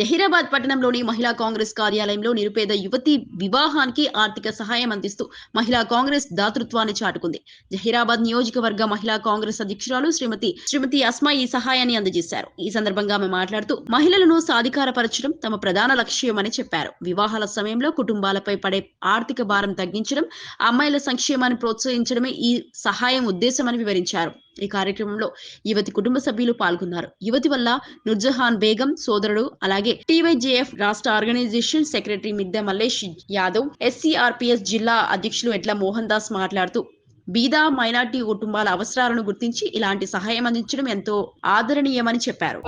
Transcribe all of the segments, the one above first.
జహీరాబాద్ పట్టణంలోని మహిళా కాంగ్రెస్ కార్యాలయంలో నిరుపేద యువతి వివాహానికి ఆర్థిక సహాయం అందిస్తూ మహిళా కాంగ్రెస్ దాతృత్వాన్ని చాటుకుంది. జహీరాబాద్ నియోజకవర్గ మహిళా కాంగ్రెస్ అధ్యక్షురాలు శ్రీమతి శ్రీమతి అస్మా ఈ సహాయాన్ని అందజేశారు. ఈ సందర్భంగా ఆమె మాట్లాడుతూ మహిళలను సాధికారపరచడం తమ ప్రధాన లక్ష్యమని చెప్పారు. వివాహాల సమయంలో కుటుంబాలపై పడే ఆర్థిక భారం తగ్గించడం అమ్మాయిల సంక్షేమాన్ని ప్రోత్సహించడమే ఈ సహాయం ఉద్దేశమని వివరించారు. ఈ కార్యక్రమంలో యువతి కుటుంబ సభ్యులు పాల్గొన్నారు. యువతి వల్ల నుర్జహాన్ బేగం సోదరుడు అలాగే టీవైజేఎఫ్ రాష్ట్ర ఆర్గనైజేషన్ సెక్రటరీ మిద్దె మల్లేష్ యాదవ్ ఎస్సీఆర్పీఎస్ జిల్లా అధ్యక్షులు ఎట్ల మోహన్ దాస్ మాట్లాడుతూ బీదా మైనార్టీ కుటుంబాల అవసరాలను గుర్తించి ఇలాంటి సహాయం అందించడం ఎంతో ఆదరణీయమని చెప్పారు.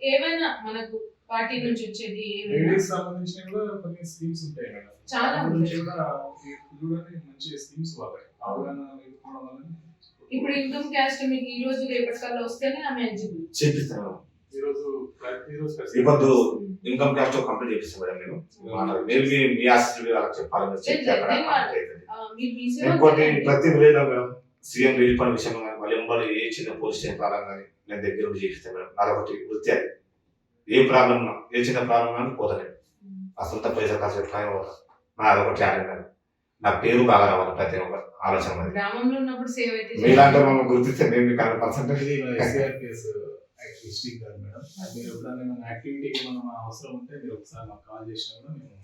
ఏమైనా మనకు పార్టీ నుంచి వచ్చేది లేడీస్ సంబంధించిన కూడా కొన్ని స్కీమ్స్ ఉంటాయి మేడం. చాలా. కూడా కూడా మంచి స్కీమ్స్ వాళ్ళకి అవగాహన లేకపోవడం వల్ల ఇప్పుడు ఇన్కమ్ క్యాస్ట్ మీకు ఈ రోజు రేపటి కల్లా వస్తేనే ఆమె ఎలిజిబుల్ చేపిస్తాను ఈ రోజు ప్రతి ఇన్కమ్తో కంప్లీట్ చేపిస్తాం మేడం నేను. మాట్లాడు మీరు మీ మీ ఆశిస్తులు వాళ్ళకి చెప్పాలి ఇంకోటి. ప్రతి విలేజ్లో మేడం సీఎం రిలీఫ్ ఫండ్ విషయంలో కానీ వాళ్ళు ఏ చిన్న స్టేషన్ ప్రాబ్లం కానీ నేను దగ్గర చేపిస్తాను మేడం. అదొకటి వృత్తి అది. ఏ ప్రాబ్లం ఏ చిన్న ప్రాబ్లం కానీ పోతలేదు. అసలు పైసా ఖర్చు ఎట్లా పోతా నా అదొకటి ఆడండి నా పేరు బాగా రావాలి ప్రతి ఒక్క ఆలోచన అది గ్రామంలో ఉన్నప్పుడు సేవ్ అయితే మీలాంటి మమ్మల్ని గుర్తిస్తే నేను మీకు హండ్రెడ్ పర్సెంట్ డిస్ట్రిక్ట్ కాదు మేడం. అది మీరు ఎప్పుడైనా ఏమైనా యాక్టివిటీకి ఏమైనా అవసరం ఉంటే మీరు ఒకసారి మాకు కాల్ చేసినా కూడా మేము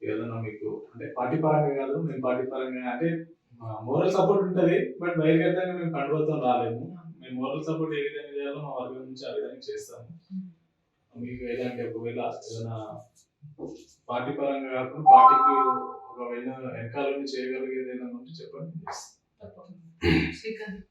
ఏదైనా మీకు అంటే పార్టీ పరంగా కాదు మేము పార్టీ పరంగా అంటే మోరల్ సపోర్ట్ ఉంటుంది బట్ బహిర్గతంగా మేము కండువతో రాలేము. మేము మోరల్ సపోర్ట్ ఏ విధంగా చేయాలో మా వర్గం నుంచి ఆ విధంగా చేస్తాము. మీకు ఎలాంటి ఒకవేళ ఏదైనా పార్టీ పరంగా కాకుండా పార్టీకి ఒక వెన్న వెనకాల చేయగలిగేది ఏదైనా ఉంటే చెప్పండి తప్పకుండా. శ్రీకాంత్